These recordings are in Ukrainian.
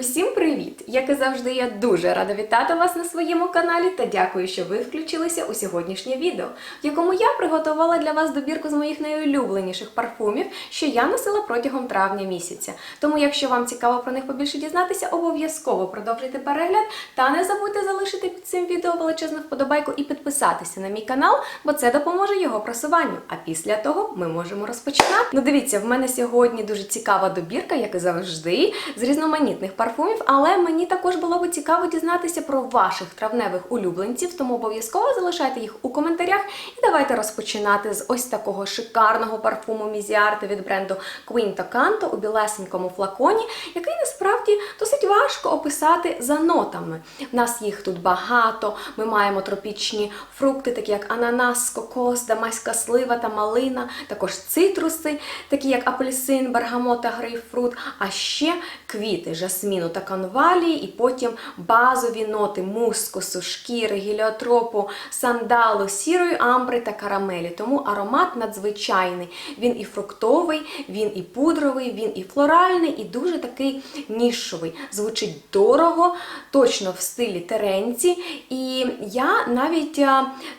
Усім привіт! Як і завжди, я дуже рада вітати вас на своєму каналі та дякую, що ви включилися у сьогоднішнє відео, в якому я приготувала для вас добірку з моїх найулюбленіших парфумів, що я носила протягом травня місяця. Тому, якщо вам цікаво про них побільше дізнатися, обов'язково продовжуйте перегляд та не забудьте залишити під цим відео величезну вподобайку і підписатися на мій канал, бо це допоможе його просуванню. А після того ми можемо розпочинати. Ну, дивіться, в мене сьогодні дуже цікава добірка, як і завжди, з різноманітних парфумів, але мені також було би цікаво дізнатися про ваших травневих улюбленців, тому обов'язково залишайте їх у коментарях. І давайте розпочинати з ось такого шикарного парфуму Мізіарти від бренду Quinto Canto у білесенькому флаконі, який насправді досить важко описати за нотами. В нас їх тут багато. Ми маємо тропічні фрукти, такі як ананас, кокос, дамаська слива та малина, також цитруси, такі як апельсин, бергамот грейпфрут, а ще квіти жасміну та конвалії, і потім базові ноти мускусу, шкіри, гіліотропу, сандалу, сірої амбри та карамелі. Тому аромат надзвичайний. Він і фруктовий, він і пудровий, він і флоральний, і дуже такий нішовий. Звучить дорого, точно в стилі теренці. І я навіть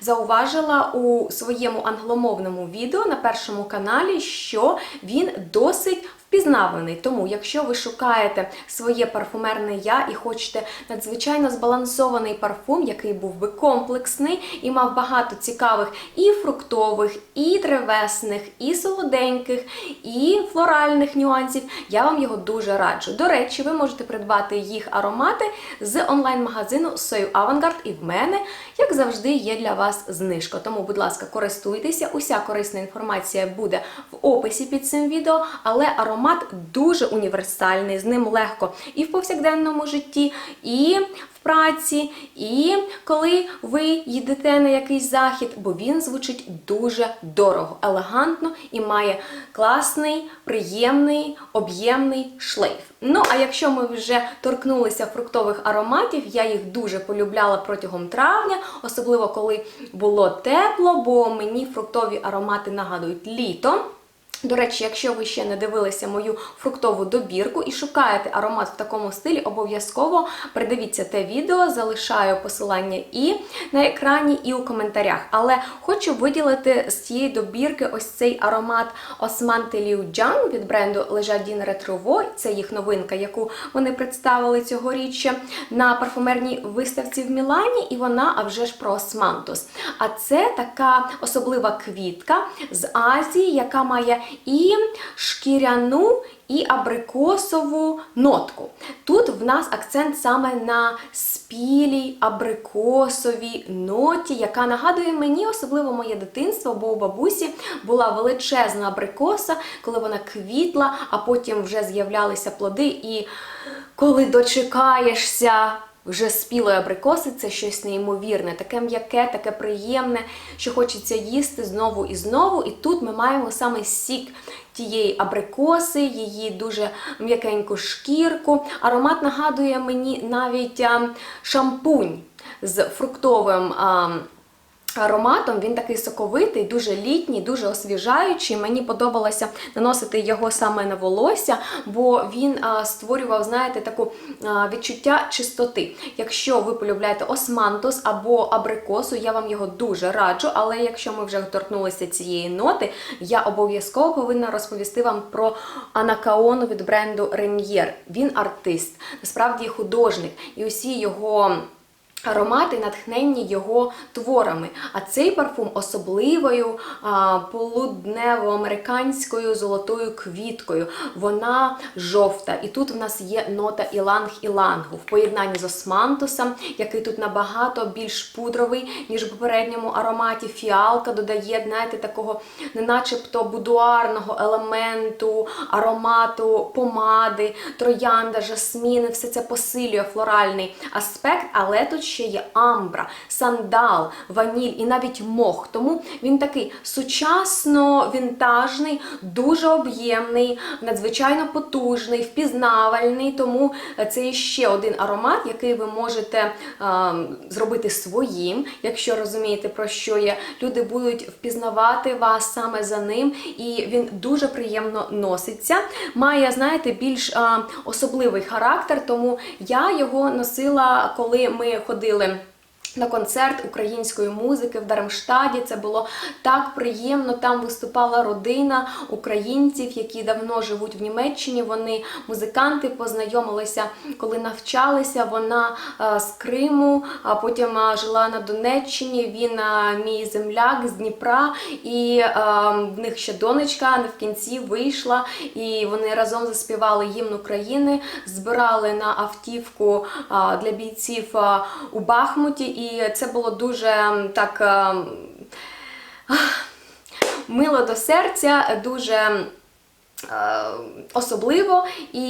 зауважила у своєму англомовному відео на першому каналі, що він досить впізнаваний. Тому, якщо ви шукаєте своє парфумерне я і хочете надзвичайно збалансований парфум, який був би комплексний і мав багато цікавих і фруктових, і древесних, і солоденьких, і флоральних нюансів, я вам його дуже раджу. До речі, ви можете придбати їх аромати з онлайн-магазину Soy Avantgarde, і в мене, як завжди, є для вас знижка. Тому, будь ласка, користуйтеся. Уся корисна інформація буде в описі під цим відео, але аромат дуже універсальний, з ним легко і в повсякденному житті, і в праці, і коли ви їдете на якийсь захід, бо він звучить дуже дорого, елегантно і має класний, приємний, об'ємний шлейф. Ну, а якщо ми вже торкнулися фруктових ароматів, я їх дуже полюбляла протягом травня, особливо коли було тепло, бо мені фруктові аромати нагадують літо. До речі, якщо ви ще не дивилися мою фруктову добірку і шукаєте аромат в такому стилі, обов'язково придивіться те відео, залишаю посилання і на екрані, і у коментарях. Але хочу виділити з цієї добірки ось цей аромат Osman Liu Jiang від бренду Jardin Retrouveau. Це їх новинка, яку вони представили цьогоріч на парфумерній виставці в Мілані, і вона, а вже ж про османтус. А це така особлива квітка з Азії, яка має і шкіряну, і абрикосову нотку. Тут в нас акцент саме на спілій абрикосовій ноті, яка нагадує мені особливо моє дитинство, бо у бабусі була величезна абрикоса, коли вона квітла, а потім вже з'являлися плоди. І коли дочекаєшся вже спілої абрикоси це щось неймовірне, таке м'яке, таке приємне, що хочеться їсти знову і знову. І тут ми маємо саме сік тієї абрикоси, її дуже м'якеньку шкірку. Аромат нагадує мені навіть шампунь з фруктовим. Ароматом він такий соковитий, дуже літній, дуже освіжаючий. Мені подобалося наносити його саме на волосся, бо він а, створював, знаєте, таку а, відчуття чистоти. Якщо ви полюбляєте османтус або абрикосу, я вам його дуже раджу. Але якщо ми вже торкнулися цієї ноти, я обов'язково повинна розповісти вам про анакаону від бренду Remier. Він артист, насправді художник, і усі його. Аромати натхненні його творами. А цей парфум особливою полуднево-американською золотою квіткою. Вона жовта. І тут в нас є нота іланг-ілангу в поєднанні з османтусом, який тут набагато більш пудровий, ніж в попередньому ароматі. Фіалка додає, знаєте, такого не начебто будуарного елементу, аромату, помади, троянда, жасміни. Все це посилює флоральний аспект, але тут ще є амбра, сандал, ваніль і навіть мох. Тому він такий сучасно вінтажний, дуже об'ємний, надзвичайно потужний, впізнавальний. Тому це ще один аромат, який ви можете е, зробити своїм, якщо розумієте про що я. Люди будуть впізнавати вас саме за ним, і він дуже приємно носиться. Має, знаєте, більш е, особливий характер, тому я його носила, коли ми ходили ходили. На концерт української музики в Дармштаді це було так приємно. Там виступала родина українців, які давно живуть в Німеччині. Вони музиканти познайомилися, коли навчалися. Вона е, з Криму, а потім е, жила на Донеччині. Він е, мій земляк з Дніпра, і в них ще донечка не в кінці вийшла, і вони разом заспівали гімн України, збирали на автівку для бійців у Бахмуті. І це було дуже так е, мило до серця, дуже. Е, Особливо, і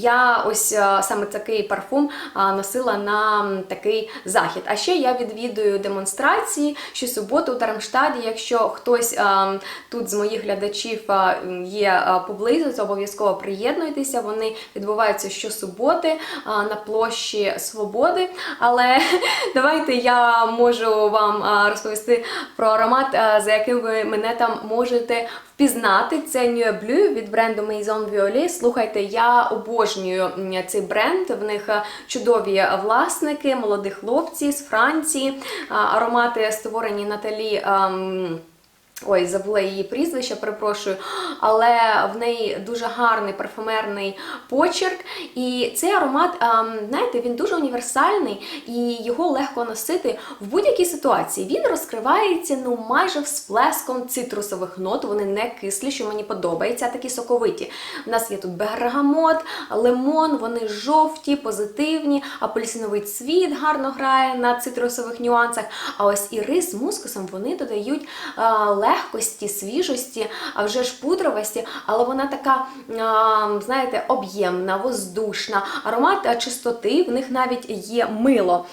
я ось е, саме такий парфум е, носила на такий захід. А ще я відвідую демонстрації щосуботу у Дармштаді. Якщо хтось тут з моїх глядачів є поблизу, то обов'язково приєднуйтеся. Вони відбуваються щосуботи на площі Свободи. Але давайте я можу вам розповісти про аромат, за яким ви мене там можете впізнати. Це Nuit Bleu від бренду Maison Violet. Слухайте, я обожнюю цей бренд. В них е, чудові власники, молоді хлопці з Франції. Аромати створені Наталі. Ой, забула її прізвище, перепрошую, але в неї дуже гарний парфумерний почерк. І цей аромат, ем, знаєте, він дуже універсальний і його легко носити в будь-якій ситуації. Він розкривається ну майже всплеском цитрусових нот. Вони не кислі, що мені подобається, такі соковиті. У нас є тут бергамот, лимон, вони жовті, позитивні, апельсиновий цвіт гарно грає на цитрусових нюансах. А ось і рис з мускусом вони додають е, легкості, свіжості, а вже ж пудровості, але вона така, знаєте, об'ємна, воздушна. Аромат чистоти, в них навіть є мило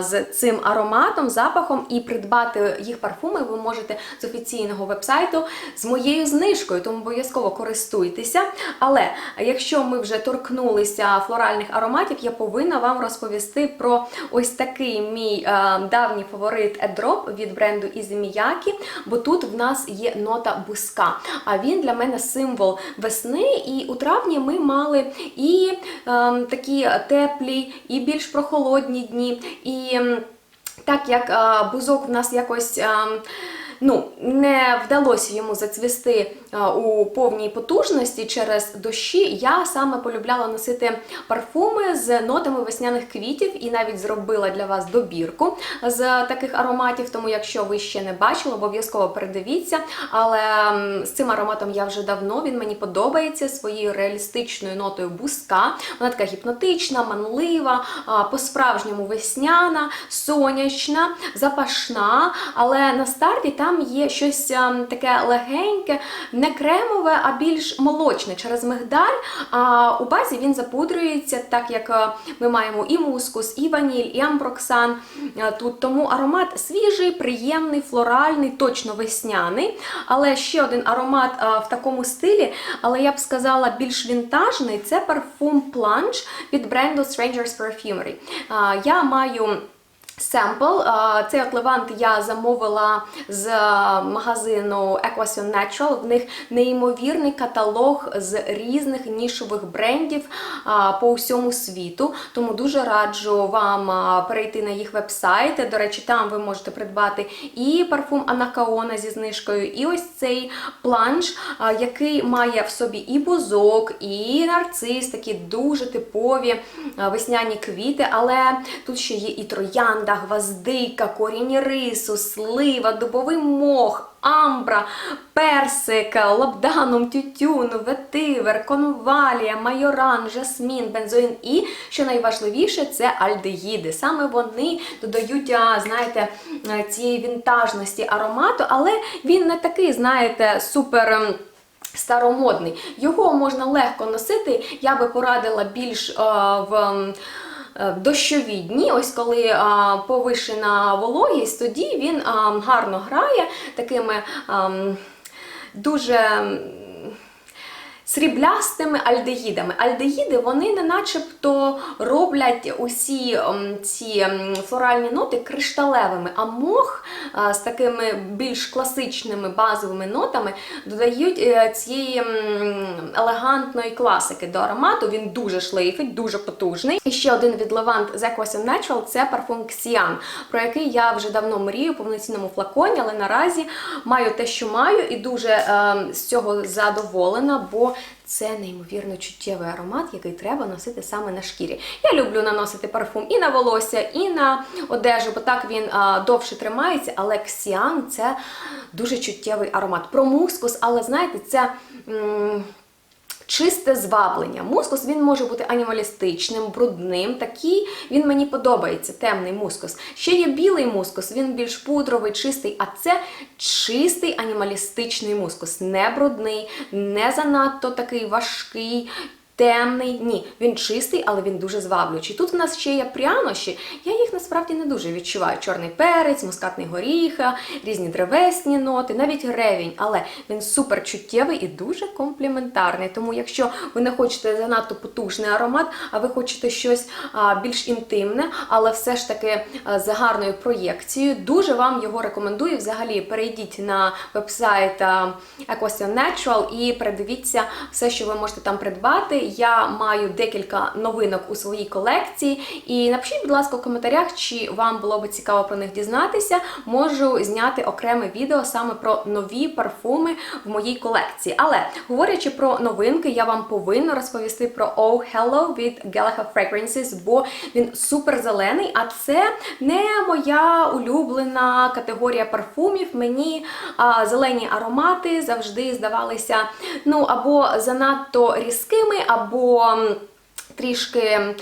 з цим ароматом, запахом, і придбати їх парфуми ви можете з офіційного вебсайту з моєю знижкою, тому обов'язково користуйтеся. Але якщо ми вже торкнулися флоральних ароматів, я повинна вам розповісти про ось такий мій давній фаворит Едроп від бренду Ізіміякі, бо тут в нас є нота буска. А він для мене символ весни. І у травні ми мали і е, такі теплі, і більш прохолодні дні. І м, так як е, бузок в нас якось. е, Ну, не вдалося йому зацвісти е, у повній потужності через дощі. Я саме полюбляла носити парфуми з нотами весняних квітів і навіть зробила для вас добірку з таких ароматів. Тому, якщо ви ще не бачили, обов'язково передивіться. Але з цим ароматом я вже давно він мені подобається своєю реалістичною нотою буска. Вона така гіпнотична, манлива, по-справжньому весняна, сонячна, запашна. Але на старті там є щось ем, таке легеньке, не кремове, а більш молочне через мигдаль. А у базі він запудрюється, так як е, ми маємо і мускус, і ваніль, і амброксан. Е, Тут тому аромат свіжий, приємний, флоральний, точно весняний. Але ще один аромат е, в такому стилі, але я б сказала більш вінтажний це парфум Plunge від бренду Strangers Perfumery. Я маю. Семпл. Цей от левант я замовила з магазину Equation Natural. В них неймовірний каталог з різних нішових брендів по всьому світу. Тому дуже раджу вам перейти на їх вебсайт. До речі, там ви можете придбати і парфум Анакаона зі знижкою, і ось цей планш, який має в собі і бузок, і нарцис, такі дуже типові весняні квіти, але тут ще є і троянда, гвоздика, корінь рису, слива, дубовий мох. Амбра, персик, лабданум, тютюн, ветивер, конвалія, майоран, жасмін, бензоїн і, що найважливіше, це альдегіди. Саме вони додають, знаєте, е, цієї вінтажності аромату, але він не такий, знаєте, супер. ем, Старомодний. Його можна легко носити. Я би порадила більш е, в ем, е, дощові дні, ось коли повишена вологість, тоді він гарно грає такими дуже. Сріблястими альдегідами. Альдегіди вони не начебто роблять усі ем, ці ем, флоральні ноти кришталевими, а мох е, з такими більш класичними базовими нотами додають е, цієї ем, елегантної класики до аромату. Він дуже шлейфить, дуже потужний. І ще один від Levant The Aquasium Natural це парфум Xian, про який я вже давно мрію повноцінному флаконі, але наразі маю те, що маю, і дуже ем, з цього задоволена, бо це неймовірно чуттєвий аромат, який треба носити саме на шкірі. Я люблю наносити парфум і на волосся, і на одежу, бо так він а, довше тримається. Але ксіан – це дуже чуттєвий аромат. Про мускус, але знаєте, це. м, Чисте зваблення. Мускус він може бути анімалістичним, брудним. Такий він мені подобається, темний мускус. Ще є білий мускус, він більш пудровий, чистий, а це чистий анімалістичний мускус. Не брудний, не занадто такий важкий. Темний, ні, він чистий, але він дуже зваблюючий. Тут в нас ще є прянощі, я їх насправді не дуже відчуваю. Чорний перець, мускатний горіха, різні древесні ноти, навіть ревінь, але він супер чуттєвий і дуже компліментарний. Тому, якщо ви не хочете занадто потужний аромат, а ви хочете щось а, більш інтимне, але все ж таки а, з гарною проєкцією, дуже вам його рекомендую. Взагалі перейдіть на вебсайт а, Natural і передивіться все, що ви можете там придбати. Я маю декілька новинок у своїй колекції. І напишіть, будь ласка, у коментарях, чи вам було би цікаво про них дізнатися. Можу зняти окреме відео саме про нові парфуми в моїй колекції. Але говорячи про новинки, я вам повинна розповісти про Oh Hello від Gallagher Fragrances, бо він супер зелений, а це не моя улюблена категорія парфумів. Мені а, зелені аромати завжди здавалися ну або занадто різкими, або трішки.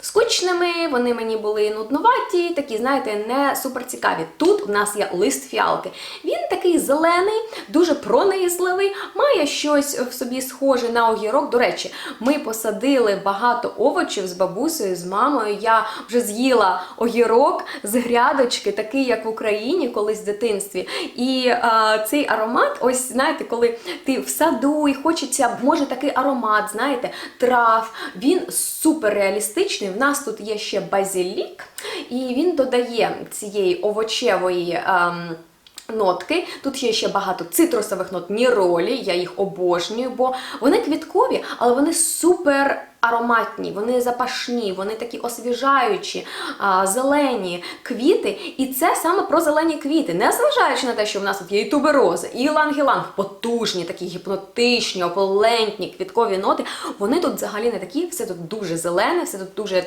Скучними, вони мені були нудноваті, такі, знаєте, не суперцікаві. Тут в нас є лист фіалки. Він такий зелений, дуже пронизливий, має щось в собі схоже на огірок. До речі, ми посадили багато овочів з бабусею, з мамою. Я вже з'їла огірок з грядочки, такий, як в Україні, колись в дитинстві. І а, цей аромат, ось знаєте, коли ти в саду і хочеться, може такий аромат, знаєте, трав. Він супер реалістичний. В нас тут є ще базилік, і він додає цієї овочевої. ем, Нотки, тут є ще багато цитрусових нот, ніролі, я їх обожнюю, бо вони квіткові, але вони супер ароматні, вони запашні, вони такі освіжаючі, зелені квіти. І це саме про зелені квіти. Не зважаючи на те, що в нас тут є і тубероза, і іланг-іланг, потужні, такі гіпнотичні, опулентні квіткові ноти. Вони тут взагалі не такі, все тут дуже зелене, все тут дуже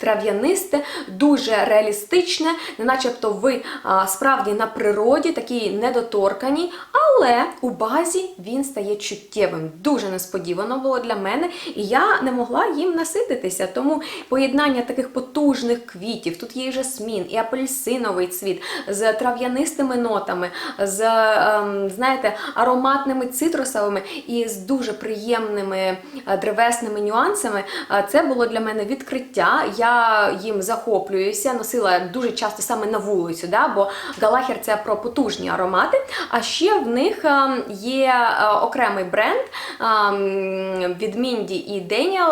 трав'янисте, дуже реалістичне, не начебто ви справді на природі, такі недоторкані, але у базі він стає чуттєвим. Дуже несподівано було для мене, і я не могла їм насититися. Тому поєднання таких потужних квітів, тут є і жасмін, і апельсиновий цвіт з трав'янистими нотами, з ем, знаєте, ароматними цитрусовими і з дуже приємними е, древесними нюансами. Е, Це було для мене відкриття. Я їм захоплююся, носила дуже часто саме на вулицю, да? бо Галахер це про потужні аромати. А ще в них ем, є е, окремий бренд ем, від Мінді і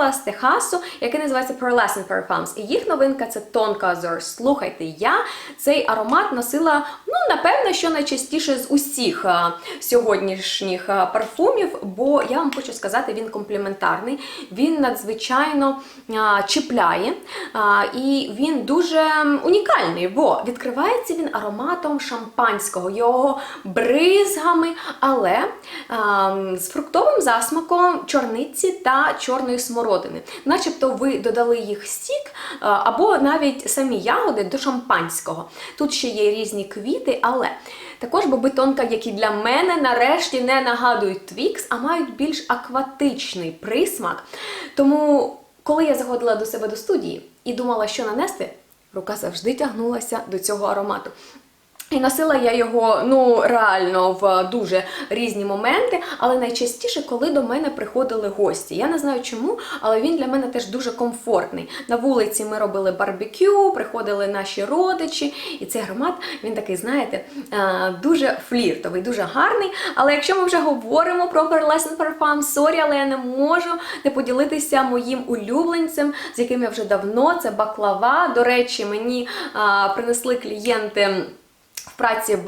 Деніела з Техасу, який називається Pearlescent Parfums. І їх новинка це Tonka Azure. Слухайте, я цей аромат носила, ну, напевно, що найчастіше з усіх е, сьогоднішніх е, парфумів, бо я вам хочу сказати, він компліментарний, він надзвичайно е, чіпляє, і він дуже унікальний, бо відкривається він ароматом шампанського, його бризгами, але ем, з фруктовим засмаком чорниці та чорної смородини. Начебто ви додали їх стік е, або навіть самі ягоди до шампанського. Тут ще є різні квіти, але також боби тонка, які для мене нарешті не нагадують твікс, а мають більш акватичний присмак. Тому, коли я заходила до себе до студії і думала, що нанести, рука завжди тягнулася до цього аромату. І носила я його ну реально в дуже різні моменти, але найчастіше, коли до мене приходили гості. Я не знаю чому, але він для мене теж дуже комфортний. На вулиці ми робили барбекю, приходили наші родичі, і цей аромат він такий, знаєте, е, дуже фліртовий, дуже гарний. Але якщо ми вже говоримо про Pearlescent Parfum, сорі, але я не можу не поділитися моїм улюбленцем, з яким я вже давно. Це баклава. До речі, мені е, принесли клієнти. В праці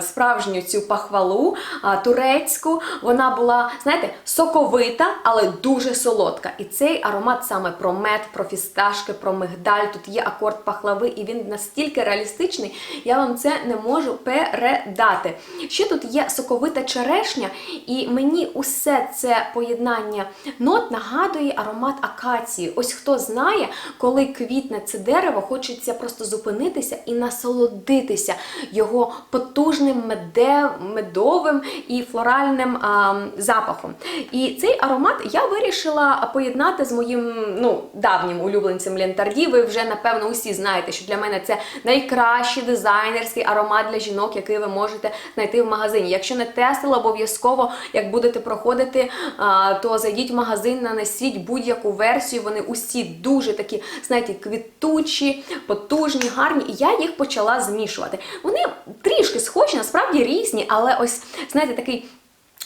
справжню цю пахвалу турецьку. Вона була, знаєте, соковита, але дуже солодка. І цей аромат саме про мед, про фісташки, про мигдаль. Тут є акорд пахлави, і він настільки реалістичний, я вам це не можу передати. Ще тут є соковита черешня, і мені усе це поєднання нот нагадує аромат акації. Ось хто знає, коли квітне це дерево, хочеться просто зупинитися і насолодитися його потужним медовим і флоральним запахом. І цей аромат я вирішила поєднати з моїм ну, давнім улюбленцем Лентарді. Ви вже напевно усі знаєте, що для мене це найкращий дизайнерський аромат для жінок, який ви можете знайти в магазині. Якщо не тестили, обов'язково, як будете проходити, то зайдіть в магазин, нанесіть будь-яку версію. Вони усі дуже такі, знаєте, квітучі, потужні, гарні. І я їх почала змішувати. Вони трішки схожі, насправді різні, але ось, знаєте, такий.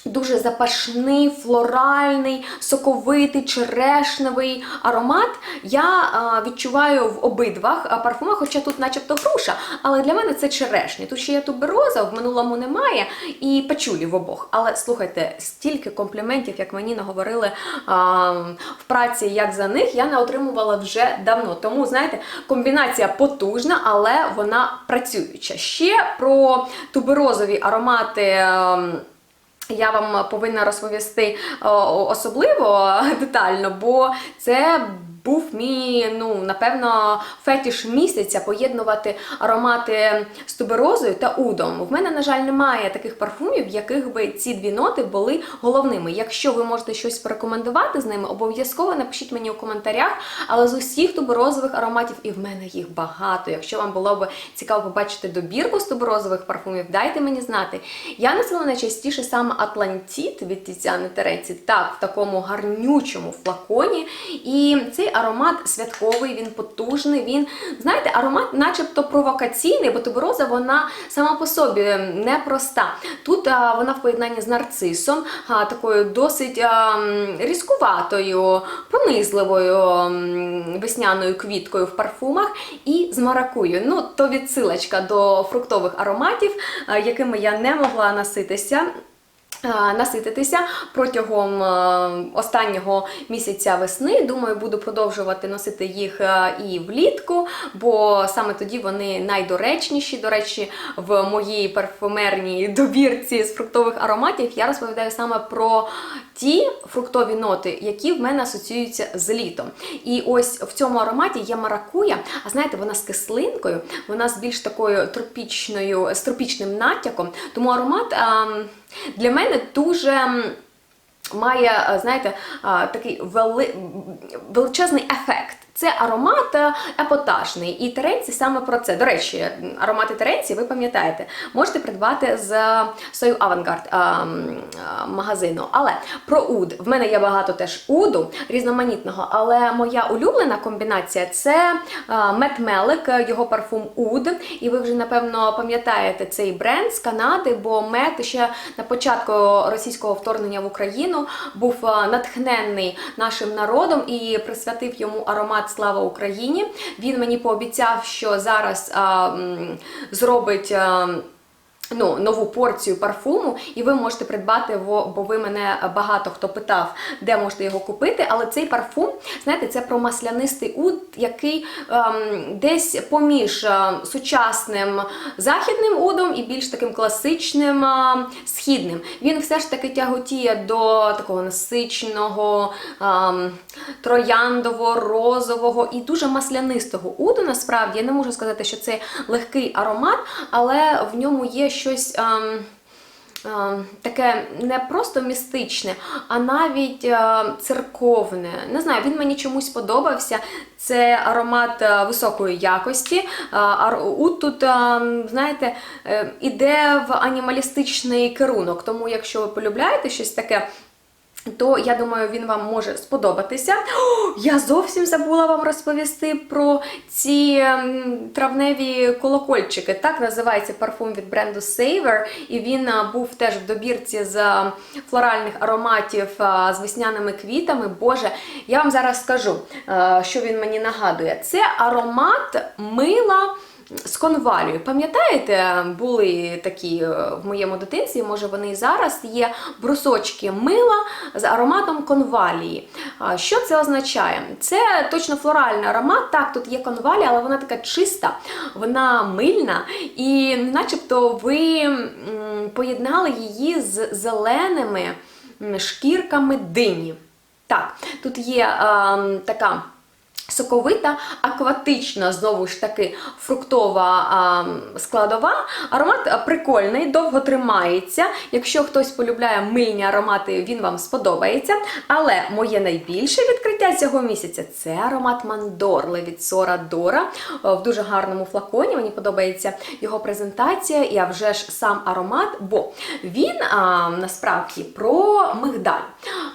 Дуже запашний, флоральний, соковитий, черешневий аромат я а, відчуваю в обидвах парфумах, хоча тут начебто груша, але для мене це черешня. Тут ще є тубероза, в минулому немає, і пачулі в обох. Але слухайте, стільки компліментів, як мені наговорили а, в праці, як за них, я не отримувала вже давно. Тому, знаєте, комбінація потужна, але вона працююча. Ще про туберозові аромати. ем, я вам повинна розповісти особливо детально, бо це був мій, ну, напевно, фетіш місяця поєднувати аромати з туберозою та удом. В мене, на жаль, немає таких парфумів, в яких би ці дві ноти були головними. Якщо ви можете щось порекомендувати з ними, обов'язково напишіть мені у коментарях. Але з усіх туберозових ароматів, і в мене їх багато. Якщо вам було б цікаво побачити добірку з туберозових парфумів, дайте мені знати. Я носила найчастіше саме Атлантіт від Тіціани Тереці, так, в такому гарнючому флаконі. І цей аромат святковий, він потужний. Він, знаєте, аромат, начебто провокаційний, бо тубероза вона сама по собі непроста. Тут а, вона в поєднанні з нарцисом, а, такою досить а, різкуватою, пронизливою м, весняною квіткою в парфумах і з маракую. Ну, то відсилочка до фруктових ароматів, а, якими я не могла наситися. А, Насититися протягом е, останнього місяця весни. Думаю, буду продовжувати носити їх е, і влітку, бо саме тоді вони найдоречніші. До речі, в моїй парфумерній добірці з фруктових ароматів я розповідаю саме про ті фруктові ноти, які в мене асоціюються з літом. І ось в цьому ароматі є маракуя, а знаєте, вона з кислинкою, вона з більш такою тропічною, з тропічним натяком. Тому аромат а, для мене дуже. Має, знаєте, такий вели... величезний ефект. Це аромат е, епатажний, і теренці саме про це. До речі, аромати теренці, ви пам'ятаєте, можете придбати з Сою Авангард магазину. Але про уд. В мене є багато теж уду різноманітного, але моя улюблена комбінація це Мет Мелик, його парфум Уд. І ви вже, напевно, пам'ятаєте цей бренд з Канади, бо Мет ще на початку російського вторгнення в Україну був е, натхненний нашим народом і присвятив йому аромат Слава Україні. Він мені пообіцяв, що зараз а, зробить. а, Ну, нову порцію парфуму, і ви можете придбати його, бо ви мене багато хто питав, де можете його купити. Але цей парфум, знаєте, це про маслянистий уд, який ем, десь поміж е, сучасним західним удом і більш таким класичним е, східним. Він все ж таки тяготіє до такого насиченого, ем, трояндово-розового і дуже маслянистого уду. Насправді я не можу сказати, що це легкий аромат, але в ньому є щось. ем, ем, таке не просто містичне, а навіть ем, церковне. Не знаю, він мені чомусь подобався. Це аромат е, високої якості. Е, Ут тут, е, знаєте, е, іде в анімалістичний керунок. Тому, якщо ви полюбляєте щось таке. То я думаю, він вам може сподобатися. О, я зовсім забула вам розповісти про ці ем, травневі колокольчики. Так називається парфум від бренду Savor. І він був теж в добірці з флоральних ароматів з весняними квітами. Боже, я вам зараз скажу, що він мені нагадує. Це аромат мила. З конвалією. Пам'ятаєте, були такі е, в моєму дитинстві, може вони і зараз є брусочки мила з ароматом конвалії. Що це означає? Це точно флоральний аромат. Так, тут є конвалія, але вона така чиста, вона мильна, і начебто ви поєднали її з зеленими шкірками дині. Так, тут є ем, така. Соковита, акватична, знову ж таки, фруктова а, складова. Аромат прикольний, довго тримається. Якщо хтось полюбляє мильні аромати, він вам сподобається. Але моє найбільше відкриття цього місяця це аромат Мандорле від Сора Дора в дуже гарному флаконі. Мені подобається його презентація, і а вже ж сам аромат, бо він а, насправді про мигдаль.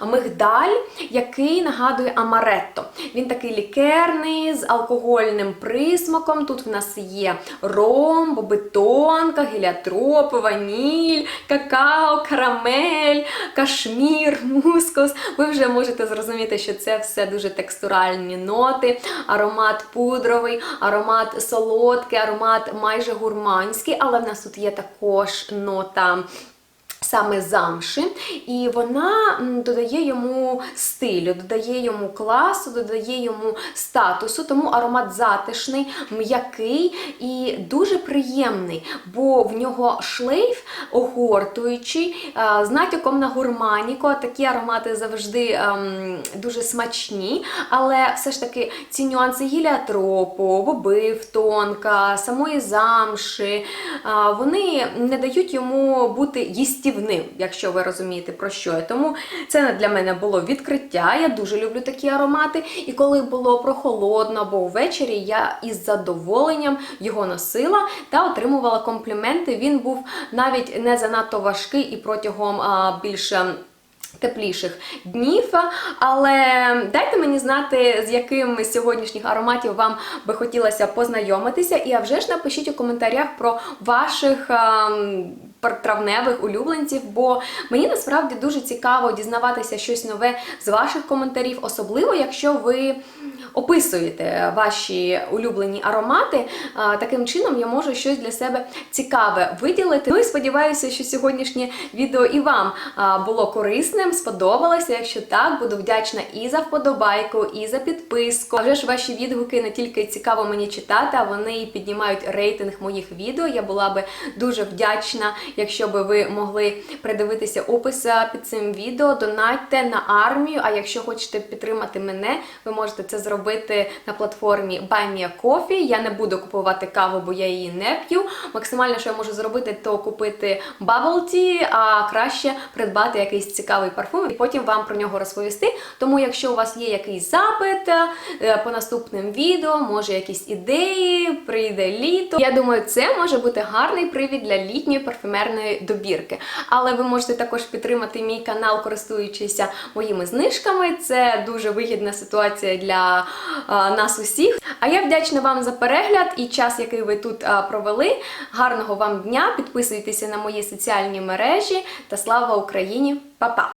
Мигдаль, який нагадує амаретто. Він такий лікерний з алкогольним присмаком. Тут в нас є ром, бобетонка, геліотропи, ваніль, какао, карамель, кашмір, мускус. Ви вже можете зрозуміти, що це все дуже текстуральні ноти, аромат пудровий, аромат солодкий, аромат майже гурманський, але в нас тут є також нота. Саме замши, і вона додає йому стилю, додає йому класу, додає йому статусу, тому аромат затишний, м'який і дуже приємний, бо в нього шлейф огортуючий, е, з натяком на гурманіку. Такі аромати завжди ем, дуже смачні, але все ж таки ці нюанси гіліатропу, бобив тонка, самої замши, е, вони не дають йому бути їстівним, якщо ви розумієте про що я. Тому це для мене було відкриття. Я дуже люблю такі аромати. І коли було прохолодно або ввечері, я із задоволенням його носила та отримувала компліменти. Він був навіть не занадто важкий і протягом а, більше. Тепліших днів, але дайте мені знати, з яким з сьогоднішніх ароматів вам би хотілося познайомитися. І а вже ж напишіть у коментарях про ваших ем, пар- травневих улюбленців, бо мені насправді дуже цікаво дізнаватися щось нове з ваших коментарів, особливо якщо ви описуєте ваші улюблені аромати. Таким чином я можу щось для себе цікаве виділити. Ну і сподіваюся, що сьогоднішнє відео і вам було корисним, сподобалося. Якщо так, буду вдячна і за вподобайку, і за підписку. А вже ж ваші відгуки не тільки цікаво мені читати, а вони піднімають рейтинг моїх відео. Я була би дуже вдячна, якщо би ви могли придивитися опис під цим відео. Донатьте на армію. А якщо хочете підтримати мене, ви можете це зробити на платформі Buy Me a Coffee. Я не буду купувати каву, бо я її не п'ю. Максимально, що я можу зробити, то купити bubble tea, а краще придбати якийсь цікавий парфум і потім вам про нього розповісти. Тому, якщо у вас є якийсь запит е, по наступним відео, може якісь ідеї, прийде літо. Я думаю, це може бути гарний привід для літньої парфюмерної добірки. Але ви можете також підтримати мій канал, користуючись моїми знижками. Це дуже вигідна ситуація для нас усіх. А я вдячна вам за перегляд і час, який ви тут провели. Гарного вам дня! Підписуйтеся на мої соціальні мережі та слава Україні! Па-па!